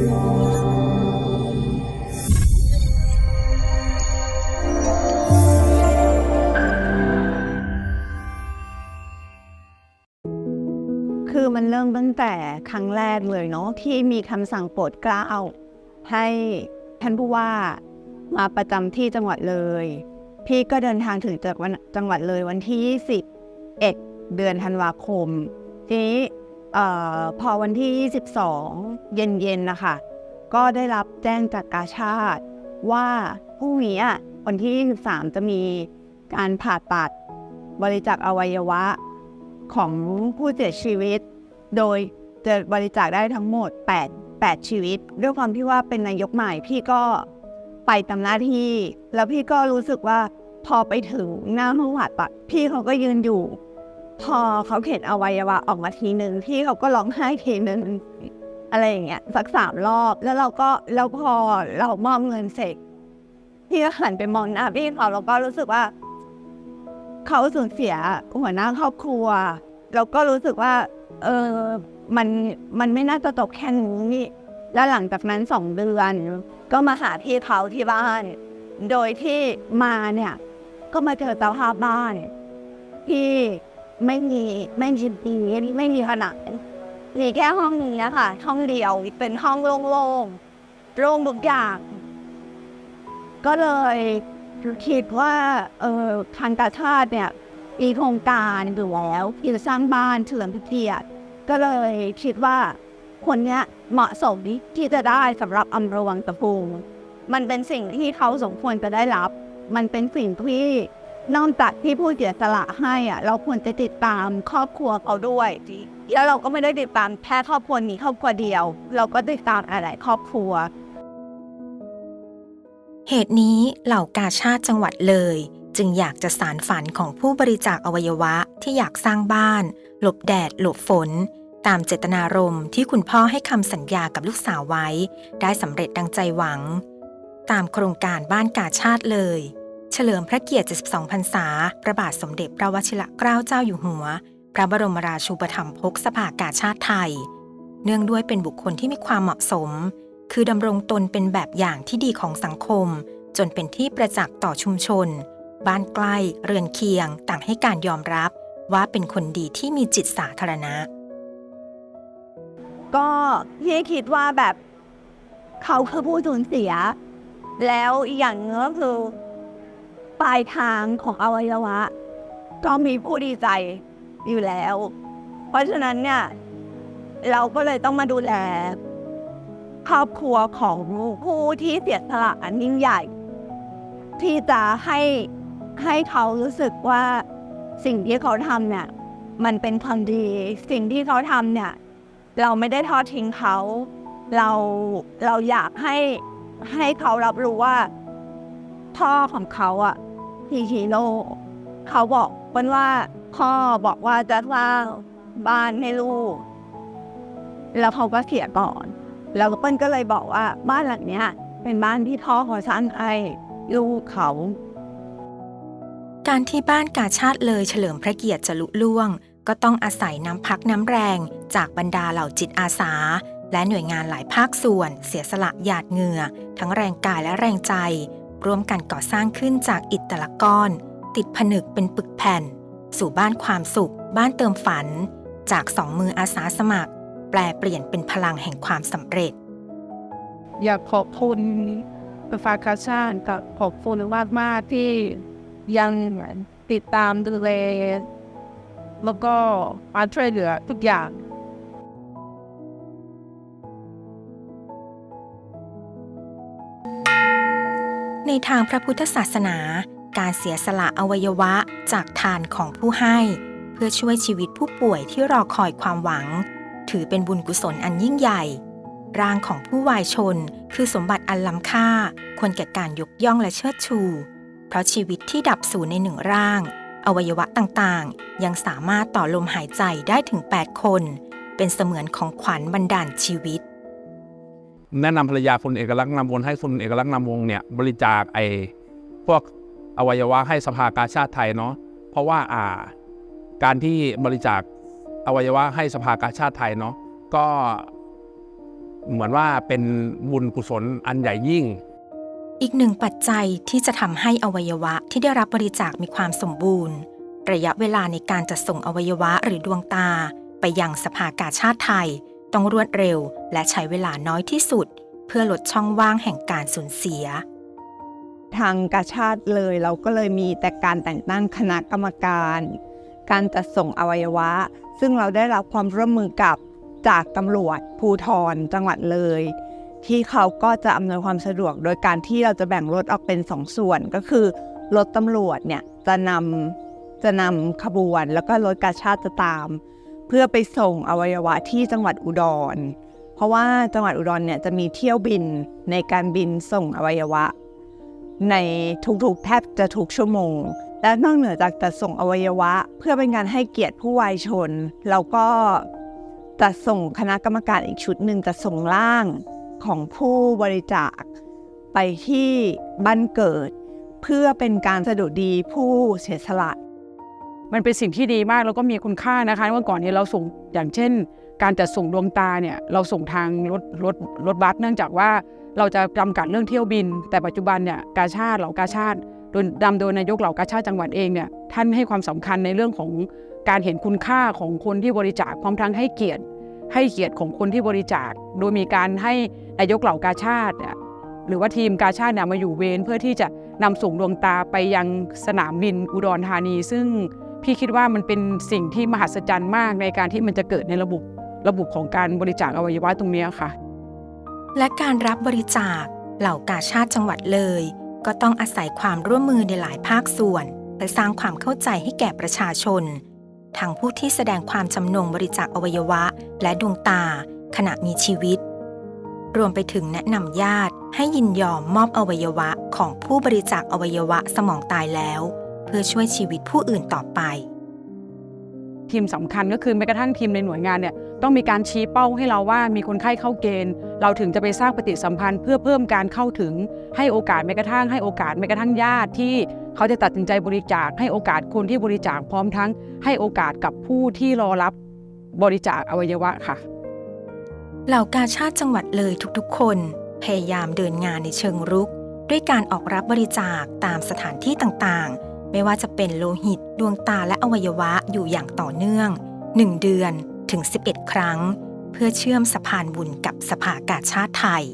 คือมันเริ่มตั้งแต่ครั้งแรกเลยเนาะที่มีคำสั่งโปรดเกล้าให้ท่านผู้ว่ามาประจำที่จังหวัดเลย พี่ก็เดินทางถึงจากวันจังหวัดเลยวันที่ 21 เดือนธันวาคม ทีนี้ ออพอวันที่ 22 เย็นๆนะคะ ก็ได้รับแจ้งจากกาชาติว่าพรุ่งนี้อะวันที่ 23 จะมีการผ่าตัดบริจาคอวัยวะของผู้เสียชีวิต โดยจะบริจาคได้ทั้งหมด 8 8 ชีวิต ด้วยความที่ว่าเป็นนายกใหม่พี่ก็ไปตามหน้าที่ แล้วพี่ก็รู้สึกว่าพอไปถึงหน้าห้องผ่าตัดพี่เขาก็ยืนอยู่ พอเขาเข็นอวัยวะออกมาทีหนึ่งพี่เขาก็ร้องไห้ทีหนึ่งอะไรอย่างเงี้ยสักสามรอบแล้วเราก็แล้วพอเรามอบเงินเสร็จพี่ก็หันไปมองหน้าพี่เขาแล้วก็รู้สึกว่า เขาสูญเสียหัวหน้าครอบครัวแล้วก็รู้สึกว่า เออมันมันไม่น่าจะจบแค่นี้แล้วหลังจากนั้นสองเดือน ก็มาหาพี่เขาที่บ้าน โดยที่มาเนี่ย ก็มาเจอสภาพบ้านที่ ไม่มีไม่มีดีไม่มีผนังมีแค่ห้องนี้ค่ะห้องเดียวเป็นห้องโล่งๆโล่งทุกอย่าง ก็เลยคิดว่าเออทางกาชาติเนี่ยมีโครงการอยู่แล้วที่จะสร้างบ้านเฉลิมพระเกียรติก็เลยคิดว่าคนเนี้ยเหมาะสมที่จะได้สำหรับอำเภอวังตะพุงมันเป็นสิ่งที่เขาสมควรจะได้รับ มันเป็นสิ่งที่ นอกจากที่ผู้เสียสละให้อะเราควรจะติดตามครอบครัวเขาด้วย แล้วเราก็ไม่ได้ติดตามแค่ครอบครัวนี้ครอบครัวเดียว เราก็ติดตามหลายๆครอบครัว เหตุนี้เหล่ากาชาติจังหวัดเลย จึงอยากจะสารฝันของผู้บริจาคอวัยวะที่อยากสร้างบ้าน หลบแดด หลบฝน ตามเจตนารมณ์ที่คุณพ่อให้คำสัญญากับลูกสาวไว้ ได้สำเร็จดังใจหวัง ตามโครงการบ้านกาชาติเลย เฉลิมพระเกียรติ 72 พรรษา พระบาทสมเด็จพระวชิรเกล้าเจ้าอยู่หัว พระบรมราชูปถัมภกสภากาชาติไทย เนื่องด้วยเป็นบุคคลที่มีความเหมาะสม คือดำรงตนเป็นแบบอย่างที่ดีของสังคม จนเป็นที่ประจักษ์ต่อชุมชน บ้านใกล้ เรือนเคียง ต่างให้การยอมรับ ว่าเป็นคนดีที่มีจิตสาธารณะ ก็พี่คิดว่าแบบเขาคือผู้สูญเสีย แล้วอีกอย่างนึงก็คือ ปลายทางของอวัยวะ ก็มีผู้ดีใจอยู่แล้ว เพราะฉะนั้นเนี่ยเราก็เลยต้องมาดูแลครอบครัวของผู้ที่เสียสละอันยิ่งใหญ่ ที่จะให้ให้เขารู้สึกว่าสิ่งที่เขาทำเนี่ย มันเป็นความดี สิ่งที่เขาทำเนี่ย เราไม่ได้ทอดทิ้งเขา เราเราอยากให้ให้เขารับรู้ว่าพ่อของเขาอะ พีฮีโร่เขาบอกเปิ้ลว่าพ่อบอกว่าจะสร้างบ้านให้ลูก แล้วเขาก็เสียก่อน แล้วเปิ้ลก็เลยบอกว่าบ้านหลังเนี้ย เป็นบ้านที่พ่อขอสร้างให้ลูกเขาการที่บ้านกาชาติเลยเฉลิมพระเกียรติจะลุล่วง ก็ต้องอาศัยน้ำพักน้ำแรงจากบรรดาเหล่าจิตอาสา และหน่วยงานหลายภาคส่วน เสียสละหยาดเหงื่อ ทั้งแรงกายและแรงใจ ร่วมกันก่อสร้างขึ้นจากอิฐแต่ละก้อน ติดผนึกเป็นปึกแผ่น สู่บ้านความสุข บ้านเติมฝัน จากสองมืออาสาสมัคร แปลเปลี่ยนเป็นพลังแห่งความสำเร็จ อยากขอบคุณประฟาคาชาติกับขอบคุณมากมากๆที่ยังติดตามดูแลแล้วก็มาช่วยเหลือทุกอย่าง ในทางพระพุทธศาสนา การเสียสละอวัยวะจากทานของผู้ให้ เพื่อช่วยชีวิตผู้ป่วยที่รอคอยความหวัง ถือเป็นบุญกุศลอันยิ่งใหญ่ ร่างของผู้วายชนคือสมบัติอันล้ำค่า ควรแก่การยกย่องและเชิดชู เพราะชีวิตที่ดับสูญในหนึ่งร่าง อวัยวะต่างๆ ยังสามารถต่อลมหายใจได้ถึง 8 คน เป็นเสมือนของขวัญบรรดาลชีวิต แนะนำภรรยาคุณเอกลักษณ์นำวงให้คุณเอกลักษณ์นำวงเนี่ยบริจาคไอ้พวกอวัยวะให้สภากาชาติไทยเนาะเพราะว่าอ่าการที่บริจาคอวัยวะให้สภากาชาติไทยเนาะก็เหมือนว่าเป็นบุญกุศลอันใหญ่ยิ่ง อีกหนึ่งปัจจัยที่จะทำให้อวัยวะที่ได้รับบริจาคมีความสมบูรณ์ ระยะเวลาในการจัดส่งอวัยวะหรือดวงตา ไปยังสภากาชาติไทย ต้องรวดเร็วและใช้เวลาน้อยที่สุด เพื่อลดช่องว่างแห่งการสูญเสีย ทางกาชาติเลยเราก็เลยมีแต่การแต่งตั้งคณะกรรมการ การจัดส่งอวัยวะ ซึ่งเราได้รับความร่วมมือกับจากตำรวจภูทรจังหวัดเลย ที่เขาก็จะอำนวยความสะดวกโดยการที่เราจะแบ่งรถออกเป็นสองส่วนก็คือรถตำรวจเนี่ยจะนำจะนำขบวนแล้วก็รถกาชาติจะตาม เพื่อไปส่งอวัยวะที่จังหวัดอุดร เพราะว่าจังหวัดอุดรเนี่ยจะมีเที่ยวบินในการบินส่งอวัยวะ ในทุกๆแทบจะทุกชั่วโมง และนอกเหนือจากจัดส่งอวัยวะ เพื่อเป็นการให้เกียรติผู้วายชนเราก็จะส่งคณะกรรมการอีกชุดหนึ่งจะส่งร่างของผู้บริจาค ไปที่บ้านเกิด เพื่อเป็นการสะดุดีผู้เสียสละ มันเป็นสิ่งที่ดีมากแล้วก็มีคุณค่านะคะเมื่อก่อนเนี่ยเราส่งอย่างเช่น การจัดส่งดวงตาเนี่ยเราส่งทางรถรถรถบัสเนื่องจากว่าเราจะจำกัดเรื่องเที่ยวบิน แต่ปัจจุบันเนี่ยกาชาติเหล่ากาชาติโดยนำโดยนายกเหล่ากาชาติจังหวัดเองเนี่ยท่านให้ความสำคัญในเรื่องของการเห็นคุณค่าของคนที่บริจาคพร้อมทั้งให้เกียรติ ให้เกียรติของคนที่บริจาค โดยมีการให้นายกเหล่ากาชาติเนี่ยหรือว่าทีมกาชาติเนี่ยมาอยู่เวรเพื่อที่จะนำส่งดวงตาไปยังสนามบินอุดรธานี ซึ่ง พี่คิดว่ามันเป็นสิ่งที่มหัศจรรย์มากในการที่มันจะเกิดในระบบระบบของการบริจาคอวัยวะตรงนี้ค่ะ และการรับบริจาคเหล่ากาชาติจังหวัดเลย ก็ต้องอาศัยความร่วมมือในหลายภาคส่วนเพื่อสร้างความเข้าใจให้แก่ประชาชนทั้งผู้ที่แสดงความจำนงบริจาคอวัยวะ และดวงตา ขณะมีชีวิต รวมไปถึงแนะนำญาติให้ยินยอมมอบอวัยวะของผู้บริจาคอวัยวะสมองตายแล้ว เพื่อช่วยชีวิตผู้อื่นต่อไป ทีมสำคัญก็คือแม้กระทั่งทีมในหน่วยงานเนี่ยต้องมีการชี้เป้าให้เราว่ามีคนไข้เข้าเกณฑ์ เราถึงจะไปสร้างปฏิสัมพันธ์เพื่อเพิ่มการเข้าถึงให้โอกาสแม้กระทั่งให้โอกาสแม้กระทั่งญาติที่เขาจะตัดสินใจบริจาคให้โอกาสคนที่บริจาคพร้อมทั้ง ให้โอกาสกับผู้ที่รอรับบริจาคอวัยวะค่ะ เหล่ากาชาติจังหวัดเลยทุกๆ คน พยายามเดินงานในเชิงรุก ด้วยการออกรับบริจาคตามสถานที่ต่างๆ ไม่ว่าจะเป็นโลหิต ดวงตาและอวัยวะอยู่อย่างต่อเนื่อง 1 เดือนถึง 11 ครั้ง เพื่อเชื่อมสะพานบุญกับสภากาชาติไทย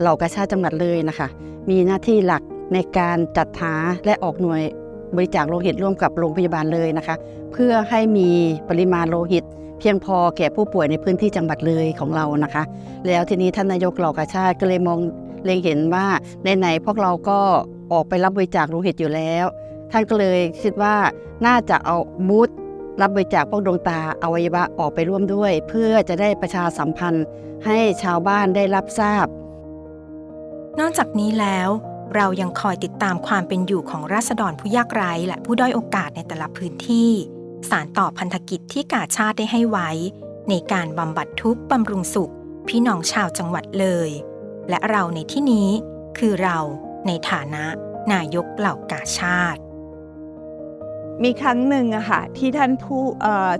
เหล่ากาชาติจังหวัดเลยนะคะ มีหน้าที่หลักในการจัดหาและออกหน่วยบริจาคโลหิตร่วมกับโรงพยาบาลเลยนะคะ เพื่อให้มีปริมาณโลหิต เพียงพอแก่ผู้ป่วยในพื้นที่จังหวัดเลยของเรานะคะ แล้วทีนี้ท่านนายกเหล่ากาชาติก็เลยมองเล็งเห็นว่าในๆพวกเราก็ ออกไปรับบริจาคโลหิตอยู่แล้ว ท่านก็เลยคิดว่าน่าจะเอาบูธรับบริจาคพวกดวงตาอวัยวะออกไปร่วมด้วย เพื่อจะได้ประชาสัมพันธ์ให้ชาวบ้านได้รับทราบ นอกจากนี้แล้ว เรายังคอยติดตามความเป็นอยู่ของราษฎรผู้ยากไร้และผู้ด้อยโอกาสในแต่ละพื้นที่ สารต่อพันธกิจที่กาชาติได้ให้ไว้ ในการบำบัดทุกข์บำรุงสุข พี่น้องชาวจังหวัดเลย และเราในที่นี้คือเรา ในฐานะนายกเหล่ากาชาติ มีครั้งหนึ่งอะค่ะที่ท่านผู้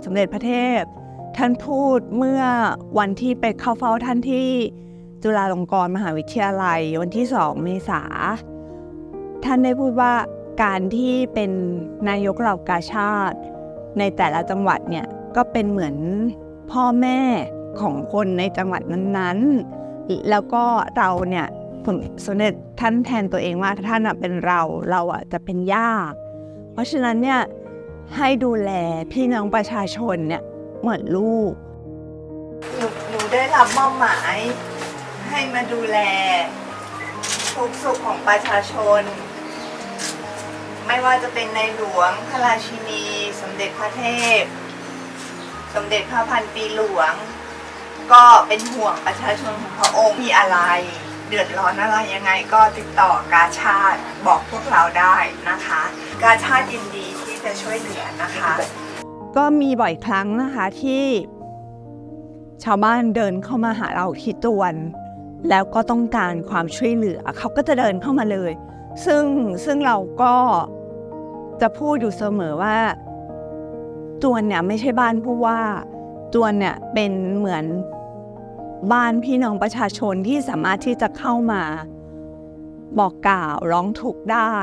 สมเด็จพระเทพ ท่านพูดเมื่อวันที่ไปเข้าเฝ้าท่านที่จุฬาลงกรณ์มหาวิทยาลัย วันที่สองเมษาท่านได้พูดว่าการที่เป็นนายกเหล่ากาชาติ ในแต่ละจังหวัดเนี่ยก็เป็นเหมือนพ่อแม่ของคนในจังหวัดนั้นๆ แล้วก็เราเนี่ย ผมสมเด็จท่านแทนตัวเองว่าท่านเป็นเราเราอะจะเป็นย่าเพราะฉะนั้นเนี่ยให้ดูแลพี่น้องประชาชนเนี่ยเหมือนลูกหนูหนูได้รับมอบหมาย ให้มาดูแลทุกสุขของประชาชน ไม่ว่าจะเป็นในหลวงพระราชินี สมเด็จพระเทพ สมเด็จพระพันปีหลวง ก็เป็นห่วงประชาชนของพระองค์มีอะไร เดือดร้อนอะไรยังไงก็ติดต่อกาชาติบอกพวกเราได้นะคะ กาชาติยินดีที่จะช่วยเหลือนะคะ ก็มีบ่อยครั้งนะคะที่ ชาวบ้านเดินเข้ามาหาเราที่จวน แล้วก็ต้องการความช่วยเหลือเขาก็จะเดินเข้ามาเลย ซึ่งซึ่งเราก็จะพูดอยู่เสมอว่าจวนเนี่ยไม่ใช่บ้านผู้ว่าจวนเนี่ยเป็นเหมือน บ้านพี่น้องประชาชนที่สามารถที่จะเข้ามาบอกกล่าวร้องทุกข์ได้